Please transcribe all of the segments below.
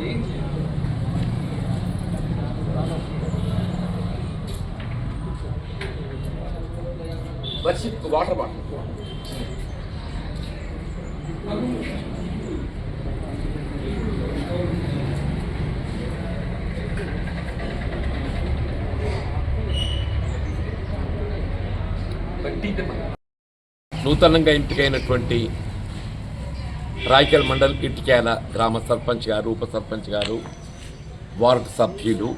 మనకి water bottle. నూతనంగా ఎంపికైనటువంటి రాయకల్ మండల్ ఇటుకేల గ్రామ సర్పంచ్ గారు ఉప సర్పంచ్ గారు వార్డు సభ్యులు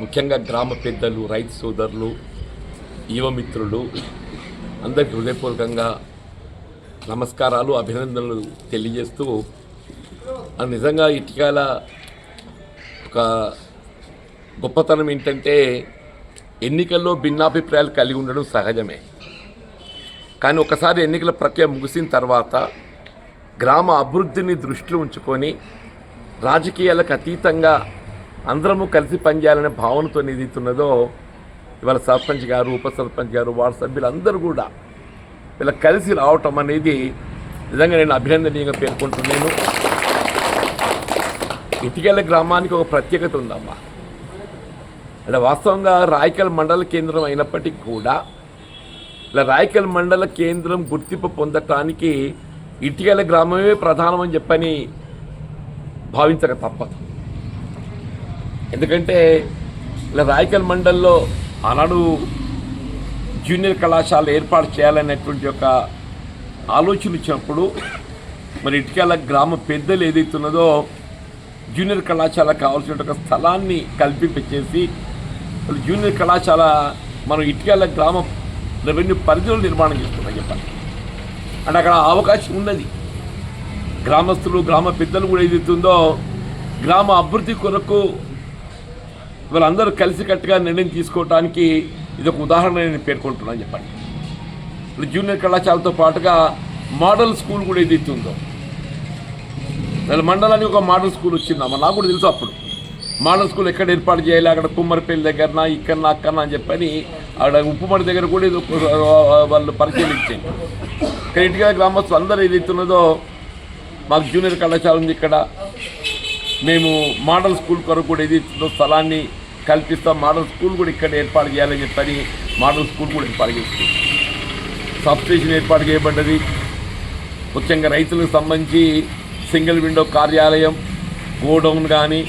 ముఖ్యంగా గ్రామ పెద్దలు రైతు సోదరులు యువమిత్రులు అందరికి హృదయపూర్వకంగా నమస్కారాలు అభినందనలు తెలియజేస్తూ ఆ నిజంగా ఇటుకాల ఒక గొప్పతనం ఏంటంటే ఎన్నికల్లో భిన్నాభిప్రాయాలు కలిగి ఉండడం సహజమే. కానీ ఒకసారి ఎన్నికల ప్రక్రియ ముగిసిన తర్వాత గ్రామ అభివృద్ధిని దృష్టిలో ఉంచుకొని రాజకీయాలకు అతీతంగా అందరము కలిసి పనిచేయాలనే భావనతో ఏదైతున్నదో ఇవాళ సర్పంచ్ గారు ఉప సర్పంచ్ గారు వార్డు సభ్యులు అందరూ కూడా ఇలా కలిసి రావటం అనేది నిజంగా నేను అభినందనీయంగా పేర్కొంటున్నాను. ఇటికెళ్ళ గ్రామానికి ఒక ప్రత్యేకత ఉందమ్మా. అంటే వాస్తవంగా రాయకల్ మండల కేంద్రం అయినప్పటికీ కూడా ఇలా రాయకల్ మండల కేంద్రం గుర్తింపు పొందటానికి ఇటీవల గ్రామమే ప్రధానమని చెప్పని భావించక తప్పదు. ఎందుకంటే ఇలా రాయకల్ మండల్లో ఆనాడు జూనియర్ కళాశాల ఏర్పాటు చేయాలనేటువంటి ఒక ఆలోచన ఇచ్చినప్పుడు మరి ఇటుకల గ్రామ పెద్దలు ఏదైతున్నదో జూనియర్ కళాశాల కావాల్సిన ఒక స్థలాన్ని కల్పింపచేసి జూనియర్ కళాశాల మనం ఇటుకల గ్రామ రెవెన్యూ పరిధిలో నిర్మాణం చేస్తున్నాం చెప్పాలి. అంటే అక్కడ అవకాశం ఉన్నది. గ్రామస్తులు గ్రామ పెద్దలు కూడా ఏదైతుందో గ్రామ అభివృద్ధి కొరకు వీళ్ళందరూ కలిసికట్టుగా నిర్ణయం తీసుకోవడానికి ఇది ఒక ఉదాహరణ నేను పేర్కొంటున్నాను చెప్పండి. ఇప్పుడు జూనియర్ కళాశాలతో పాటుగా మోడల్ స్కూల్ కూడా ఏదైతుందో. మండలానికి ఒక మోడల్ స్కూల్ వచ్చిందమ్మా నాకు కూడా తెలుసు అప్పుడు. మోడల్ స్కూల్ ఎక్కడ ఏర్పాటు చేయాలి? అక్కడ కుమ్మరిపల్లి దగ్గరన ఇక్కడ అక్కడనా అని చెప్పని అక్కడ ఉప్పుమడి దగ్గర కూడా ఇది వాళ్ళు పరిశీలించారు ఇక్కడ గ్రామస్తులు అందరూ ఏదైతే ఇస్తున్నదో మాకు జూనియర్ కళాశాల ఉంది ఇక్కడ. మేము మోడల్ స్కూల్ కొరకు కూడా ఏది స్థలాన్ని కల్పిస్తాం. మోడల్ స్కూల్ కూడా ఇక్కడ ఏర్పాటు చేయాలని చెప్పని మోడల్ స్కూల్ కూడా ఏర్పాటు చేస్తుంది. సబ్ స్టేషన్ ఏర్పాటు చేయబడ్డది. ముఖ్యంగా రైతులకు సంబంధించి సింగిల్ విండో కార్యాలయం గోడౌన్ కానీ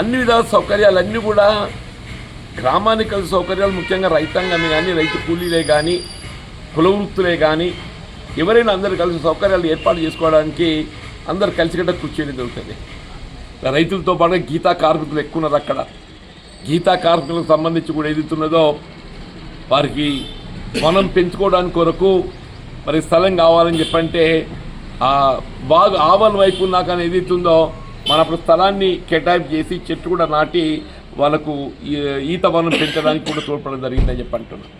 అన్ని విధాల సౌకర్యాలన్నీ కూడా గ్రామానికి కలిసి సౌకర్యాలు ముఖ్యంగా రైతాంగాన్ని కానీ రైతు కూలీలే కానీ కుల వృత్తులే కానీ ఎవరైనా అందరూ కలిసి సౌకర్యాలు ఏర్పాటు చేసుకోవడానికి అందరు కలిసికట్ట కృషి చేయడం జరుగుతుంది. రైతులతో పాటు గీతా కార్మికులు ఎక్కువ ఉన్నారు అక్కడ. గీతా కార్మికులకు సంబంధించి కూడా ఏదైతున్నదో వారికి మనం పెంచుకోవడానికి కొరకు మరి స్థలం కావాలని చెప్పంటే ఆ బాగా ఆవల వైపు నాకు అనేది ఏదైతుందో మన అప్పుడు స్థలాన్ని కేటాయింపు చేసి చెట్టు కూడా నాటి వాళ్ళకు ఈ- ఈత వనం పెంచడానికి కూడా తోడ్పడడం జరిగిందని చెప్పి అంటున్నాను